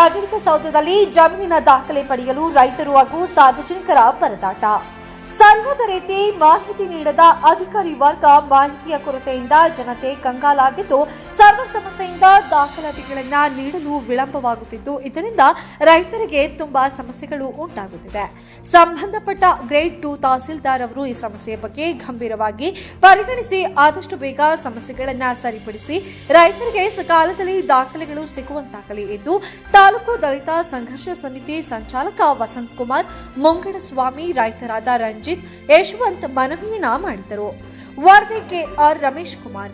ಆಡಳಿತ ಸೌಧದಲ್ಲಿ ಜಮೀನಿನ ದಾಖಲೆ ಪಡೆಯಲು ರೈತರು ಹಾಗೂ ಸಾರ್ವಜನಿಕರ ಪರದಾಟ. ಸರಿಯಾದ ರೀತಿ ಮಾಹಿತಿ ನೀಡದ ಅಧಿಕಾರಿ ವರ್ಗ ಮಾಹಿತಿಯ ಕೊರತೆಯಿಂದ ಜನತೆ ಕಂಗಾಲಾಗಿದ್ದು ಸರ್ವ ಸಮಸ್ಯೆಯಿಂದ ದಾಖಲಾತಿಗಳನ್ನು ನೀಡಲು ವಿಳಂಬವಾಗುತ್ತಿದ್ದು, ಇದರಿಂದ ರೈತರಿಗೆ ತುಂಬಾ ಸಮಸ್ಯೆಗಳು ಉಂಟಾಗುತ್ತಿದೆ. ಸಂಬಂಧಪಟ್ಟ ಗ್ರೇಡ್ ಟು ತಹಸೀಲ್ದಾರ್ ಅವರು ಈ ಸಮಸ್ಯೆಯ ಬಗ್ಗೆ ಗಂಭೀರವಾಗಿ ಪರಿಗಣಿಸಿ ಆದಷ್ಟು ಬೇಗ ಸಮಸ್ಯೆಗಳನ್ನು ಸರಿಪಡಿಸಿ ರೈತರಿಗೆ ಸಕಾಲದಲ್ಲಿ ದಾಖಲೆಗಳು ಸಿಗುವಂತಾಗಲಿ ಎಂದು ತಾಲೂಕು ದಲಿತ ಸಂಘರ್ಷ ಸಮಿತಿ ಸಂಚಾಲಕ ವಸಂತ್ ಕುಮಾರ್ ಮುಂಗಡಸ್ವಾಮಿ ರೈತರಾದ ರಂಜಿತ್ ಯಶವಂತ್ ಮನವಿಯನ್ನ ಮಾಡಿದರು ವರದಿ ಕೆಆರ್ ರಮೇಶ್ ಕುಮಾರ್.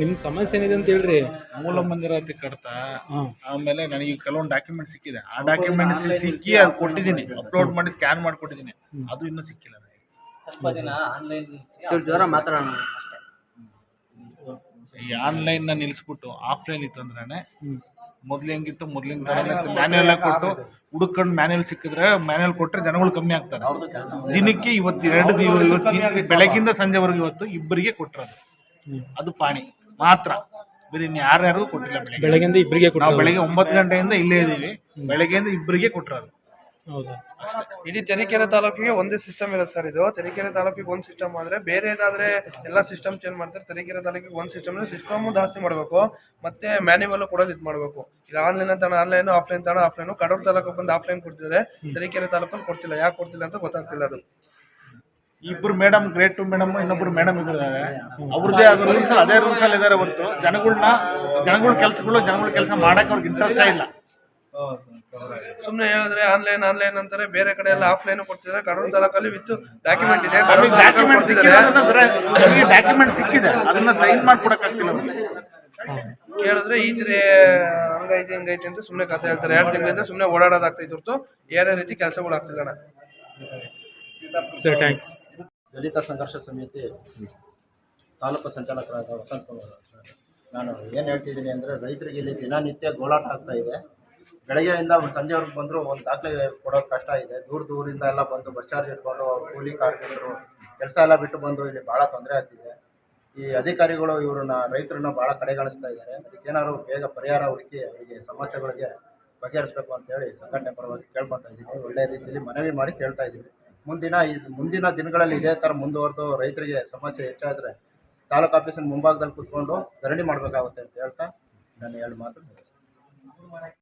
ನಿಮ್ ಸಮಸ್ಯೆ ಏನಿದೆ ಅಂತ ಹೇಳ್ರಿ? ಮೂಲ ಮಂದಿರ ಕಡ್ತಾ ಹಾ. ಆಮೇಲೆ ನನಗೆ ಕೆಲವೊಂದು ಡಾಕ್ಯುಮೆಂಟ್ ಸಿಕ್ಕಿದೆ. ಆ ಡಾಕ್ಯುಮೆಂಟ್ ಸಿಕ್ಕಿ ಅದು ಕೊಟ್ಟಿದ್ದೀನಿ ಅಪ್ಲೋಡ್ ಮಾಡಿ ಸ್ಕ್ಯಾನ್ ಮಾಡಿ ಕೊಟ್ಟಿದ್ದೀನಿ. ಅದು ಇನ್ನೂ ಸಿಕ್ಕಿಲ್ಲ ನನಗೆ. ಸ್ವಲ್ಪ ದಿನ ಆನ್ಲೈನ್ ಜ್ವರ ಮಾತಾಡೋಣ ಈ ಆನ್ಲೈನ್ನ ನಿಲ್ಲಿಸ್ಬಿಟ್ಟು ಆಫ್ಲೈನ್ ಇತ್ತಂದ್ರೆ ಮೊದ್ಲು ಹೆಂಗಿತ್ತು? ಮೊದ್ಲಿನ ತರ ಮ್ಯಾನ್ಯಲ್ ಕೊಟ್ಟು ಹುಡುಕೊಂಡು ಮ್ಯಾನ್ಯಲ್ ಸಿಕ್ಕಿದ್ರೆ ಮ್ಯಾನ್ಯಲ್ ಕೊಟ್ಟರೆ ಜನಗಳು ಕಮ್ಮಿ ಆಗ್ತಾರೆ. ದಿನಕ್ಕೆ ಇವತ್ತು ಎರಡು ದಿವ ಇವತ್ತು ಬೆಳಗಿಂದ ಸಂಜೆವರೆಗೂ ಇವತ್ತು ಇಬ್ಬರಿಗೆ ಕೊಟ್ಟಿರೋದು ಅದು ಪಾಣಿ. ಮಾತ್ರ. ಬೇರೆ ಇನ್ನು ಯಾರ್ಯಾರಿಗೂ ಕೊಟ್ಟಿಲ್ಲ ಬೆಳಗ್ಗೆ. ಇಬ್ಬರಿಗೆ ನಾವು ಬೆಳಗ್ಗೆ ಒಂಬತ್ತು ಗಂಟೆಯಿಂದ ಇಲ್ಲೇ ಇದೀವಿ ಬೆಳಗ್ಗೆಯಿಂದ ಇಬ್ಬರಿಗೆ ಕೊಟ್ಟಿರೋದು ಹೌದಾ? ಇಡೀ ತರೀಕೆರೆ ತಾಲೂಕಿಗೆ ಒಂದೇ ಸಿಸ್ಟಮ್ ಇರೋದು ಸರ್ ಇದು. ತರೀಕೆರೆ ತಾಲೂಕಿಗೆ ಒಂದು ಸಿಸ್ಟಮ್ ಆದರೆ ಬೇರೆದಾದ್ರೆ ಎಲ್ಲ ಸಿಸ್ಟಮ್ ಚೇಂಜ್ ಮಾಡ್ತಾರೆ ತರೀಕೆರೆ ತಾಲೂಕಿಗೆ ಒಂದು ಸಿಸ್ಟಮ್ ಸಿಸ್ಟಮು ಜಾಸ್ತಿ ಮಾಡಬೇಕು. ಮತ್ತೆ ಮ್ಯಾನ್ಯುವಲ್ ಕೊಡೋದು ಇದು ಮಾಡಬೇಕು. ಇಲ್ಲಿ ಆನ್ಲೈನ್ ಅಂತ ಆನ್ಲೈನ್ ಆಫ್ಲೈನ್ ತಾಣ ಆಫ್ಲೈನು ಕಡೂರು ತಾಲೂಕು ಬಂದು ಆಫ್ಲೈನ್ ಕೊಡ್ತಿದ್ದಾರೆ ತರೀಕೆರೆ ತಾಲೂಕಲ್ಲಿ ಕೊಡ್ತಿಲ್ಲ. ಯಾಕೆ ಕೊಡ್ತಿಲ್ಲ ಅಂತ ಗೊತ್ತಾಗ್ತಿಲ್ಲ ಅದು. ಇಬ್ರು ಮೇಡಮ್ ಗ್ರೇಟ್ ಟು ಮೇಡಮ್ ಇನ್ನೊಬ್ರು ಮೇಡಮ್ ಇದ್ದಾರೆ ಅವ್ರದ್ದೇ ಆದ ರೂಲ್ಸ್ ಅದೇ ರೂಲ್ಸ್ ಅಲ್ಲಿ ಇದಾರೆ ಹೊರತು. ಜನಗಳನ್ನ ಜನಗಳ ಕೆಲಸಗಳು ಜನಗಳ ಕೆಲಸ ಮಾಡಕ್ಕೆ ಅವ್ರಿಗೆ ಇಂಟ್ರೆಸ್ಟೇ ಇಲ್ಲ. ಸುಮ್ಮನೆ ಹೇಳಿದ್ರೆ ಆನ್ಲೈನ್ ಆನ್ಲೈನ್ ಅಂತಾರೆ. ಬೇರೆ ಕಡೆ ಎಲ್ಲ ಆಫ್ಲೈನ್ ಕೊಡ್ತಿದ್ದಾರೆ. ಕಡೂರು ತಾಲೂಕಲ್ಲಿ ವಿತ್ ಡಾಕ್ಯುಮೆಂಟ್ ಇದೆ. ಕಡೂರು ತಾಲೂಕಲ್ಲಿ ಡಾಕ್ಯುಮೆಂಟ್ ಸಿಕ್ಕಿದೆ ಕೊಡ್ತಿದ್ದಾರೆ ಅದನ್ನ ಡಾಕ್ಯುಮೆಂಟ್ ಸಿಕ್ಕಿದೆ. ಅದನ್ನ ಸೈನ್ ಮಾಡ್ಕೊಡಕ್ಕಾಗ್ತಿಲ್ಲ. ಕೇಳಿದ್ರೆ ಈ ತರ ಹಂಗೈತೆ ಹಿಂಗೈತೆ ಅಂತ ಸುಮ್ಮನೆ ಕತೆ ಹೇಳ್ತಾರೆ. ಎರಡು ತಿಂಗಳಿಂದ ಸುಮ್ಮನೆ ಓಡಾಡೋದಾಗ್ತೈತೆ ಹೊರತು. ಯಾರ್ಯಾವ ರೀತಿ ಕೆಲಸಗಳು ಆಗ್ತಿಲ್ಲಣ್ಣ ಥ್ಯಾಂಕ್ಸ್ ದಲಿತ ಸಂಘರ್ಷ ಸಮಿತಿ ತಾಲೂಕು ಸಂಚಾಲಕರಾದ ವಸಂತ ನಾನು ಏನು ಹೇಳ್ತಿದ್ದೀನಿ ಅಂದರೆ ರೈತರಿಗೆ ಇಲ್ಲಿ ದಿನನಿತ್ಯ ಗೋಳಾಟ ಆಗ್ತಾ ಇದೆ. ಬೆಳಗ್ಗೆಯಿಂದ ಸಂಜೆವರೆಗೆ ಬಂದರೂ, ಒಂದು ದಾಖಲೆ ಕೊಡೋದು ಕಷ್ಟ ಇದೆ. ದೂರ ದೂರಿಂದ ಎಲ್ಲ ಬಂದು ಬಸ್ ಚಾರ್ಜ್ ಇಟ್ಕೊಂಡು ಕೂಲಿ ಕಾರ್ಮಿಕರು, ಕೆಲಸ ಎಲ್ಲ ಬಿಟ್ಟು ಬಂದು ಇಲ್ಲಿ ಭಾಳ ತೊಂದರೆ ಆಗ್ತಿದೆ. ಈ ಅಧಿಕಾರಿಗಳು ಇವ್ರನ್ನ, ರೈತರನ್ನ ಭಾಳ ಕಡೆಗಣಿಸ್ತಾ ಇದ್ದಾರೆ. ಅದಕ್ಕೇನಾದ್ರು ಬೇಗ ಪರಿಹಾರ ಹುಡುಕಿ ಅವರಿಗೆ ಸಮಸ್ಯೆಗಳಿಗೆ ಬಗೆಹರಿಸಬೇಕು ಅಂತೇಳಿ ಸಂಘಟನೆ ಪರವಾಗಿ ಕೇಳ್ಕೊತಾ ಇದ್ದೀವಿ ಒಳ್ಳೆಯ ರೀತಿಯಲ್ಲಿ ಮನವಿ ಮಾಡಿ ಕೇಳ್ತಾ ಇದ್ದೀವಿ. ಮುಂದಿನ ಈ, ಮುಂದಿನ ದಿನಗಳಲ್ಲಿ ಇದೇ ಥರ ಮುಂದುವರೆದು ರೈತರಿಗೆ ಸಮಸ್ಯೆ ಹೆಚ್ಚಾದರೆ ತಾಲೂಕು ಆಫೀಸಿನ ಮುಂಭಾಗದಲ್ಲಿ ಕೂತ್ಕೊಂಡು ಧರಣಿ ಮಾಡಬೇಕಾಗುತ್ತೆ ಅಂತ ಹೇಳ್ತಾ ನಾನು ಎರಡು ಮಾತು.